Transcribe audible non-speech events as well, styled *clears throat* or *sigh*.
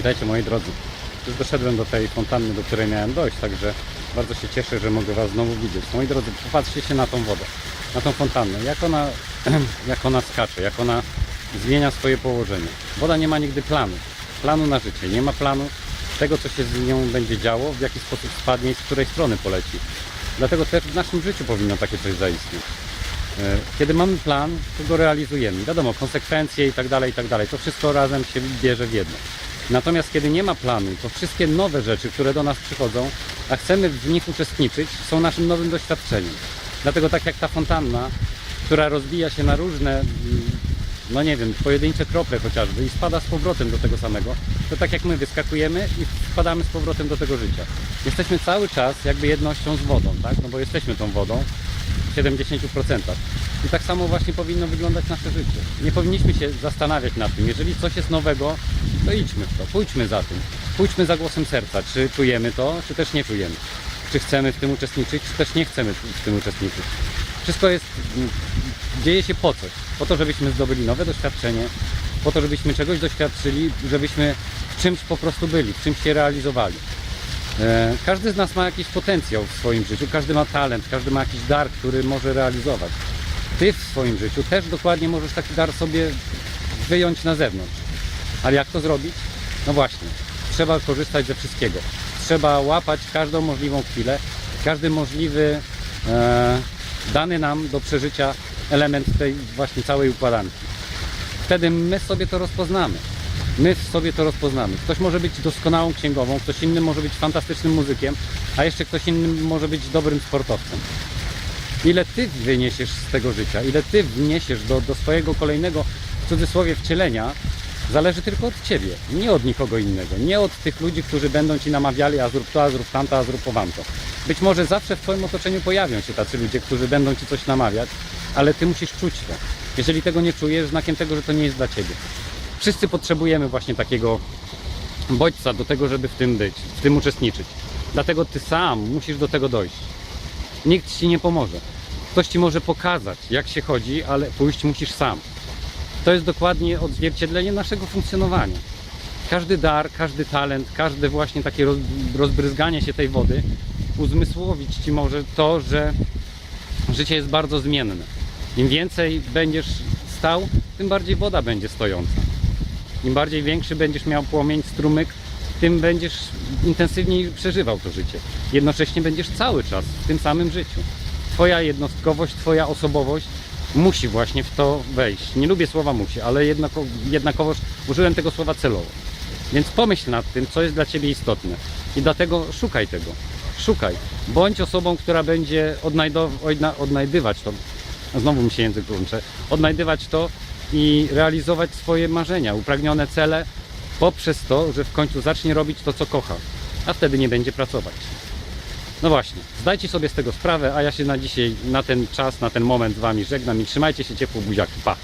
Witajcie moi drodzy. Już doszedłem do tej fontanny, do której miałem dojść, także bardzo się cieszę, że mogę Was znowu widzieć. Moi drodzy, popatrzcie się na tą wodę, na tą fontannę, jak ona, *clears throat* jak ona skacze, jak ona zmienia swoje położenie. Woda nie ma nigdy planu, planu na życie, nie ma planu tego, co się z nią będzie działo, w jaki sposób spadnie i z której strony poleci. Dlatego też w naszym życiu powinno takie coś zaistnieć. E, Kiedy mamy plan, to go realizujemy. Wiadomo, konsekwencje i tak dalej, i tak dalej. To wszystko razem się bierze w jedno. Natomiast kiedy nie ma planu, to wszystkie nowe rzeczy, które do nas przychodzą, a chcemy w nich uczestniczyć, są naszym nowym doświadczeniem. Dlatego tak jak ta fontanna, która rozbija się na różne, mm, no nie wiem, pojedyncze krople chociażby i spada z powrotem do tego samego, to tak jak my wyskakujemy i wpadamy z powrotem do tego życia. Jesteśmy cały czas jakby jednością z wodą, tak? No bo jesteśmy tą wodą, w 70%. I tak samo właśnie powinno wyglądać nasze życie. Nie powinniśmy się zastanawiać nad tym. Jeżeli coś jest nowego, to idźmy w to, pójdźmy za tym. Pójdźmy za głosem serca, czy czujemy to, czy też nie czujemy. Czy chcemy w tym uczestniczyć, czy też nie chcemy w tym uczestniczyć. Wszystko jest, dzieje się po coś. Po to, żebyśmy zdobyli nowe doświadczenie, po to, żebyśmy czegoś doświadczyli, żebyśmy w czymś po prostu byli, w czymś się realizowali. E, Każdy z nas ma jakiś potencjał w swoim życiu, każdy ma talent, każdy ma jakiś dar, który może realizować. Ty w swoim życiu też dokładnie możesz taki dar sobie wyjąć na zewnątrz. Ale jak to zrobić? No właśnie, trzeba korzystać ze wszystkiego. Trzeba łapać każdą możliwą chwilę, każdy możliwy e, dany nam do przeżycia element tej właśnie całej układanki. Wtedy my sobie to rozpoznamy. My sobie to rozpoznamy. Ktoś może być doskonałą księgową, ktoś inny może być fantastycznym muzykiem, a jeszcze ktoś inny może być dobrym sportowcem. Ile ty wyniesiesz z tego życia, ile ty wniesiesz do, do swojego kolejnego, w cudzysłowie, wcielenia, zależy tylko od ciebie, nie od nikogo innego. Nie od tych ludzi, którzy będą ci namawiali, a zrób to, a zrób tamto, a zrób to. Być może zawsze w twoim otoczeniu pojawią się tacy ludzie, którzy będą ci coś namawiać, ale ty musisz czuć to. Jeżeli tego nie czujesz, znakiem tego, że to nie jest dla ciebie. Wszyscy potrzebujemy właśnie takiego bodźca do tego, żeby w tym być, w tym uczestniczyć. Dlatego ty sam musisz do tego dojść. Nikt ci nie pomoże. Ktoś ci może pokazać, jak się chodzi, ale pójść musisz sam. To jest dokładnie odzwierciedlenie naszego funkcjonowania. Każdy dar, każdy talent, każde właśnie takie roz, rozbryzganie się tej wody uzmysłowić ci może to, że życie jest bardzo zmienne. Im więcej będziesz stał, tym bardziej woda będzie stojąca. Im bardziej większy będziesz miał płomień, strumyk, tym będziesz intensywniej przeżywał to życie. Jednocześnie będziesz cały czas w tym samym życiu. Twoja jednostkowość, Twoja osobowość musi właśnie w to wejść. Nie lubię słowa musi, ale jednako, jednakowoż użyłem tego słowa celowo. Więc pomyśl nad tym, co jest dla Ciebie istotne. I dlatego szukaj tego. Szukaj. Bądź osobą, która będzie odnajdywać to. Znowu mi się język łączy. Odnajdywać to i realizować swoje marzenia, upragnione cele poprzez to, że w końcu zacznie robić to, co kocha. A wtedy nie będzie pracować. No właśnie, zdajcie sobie z tego sprawę, a ja się na dzisiaj, na ten czas, na ten moment z Wami żegnam i trzymajcie się ciepło buziaki. Pa!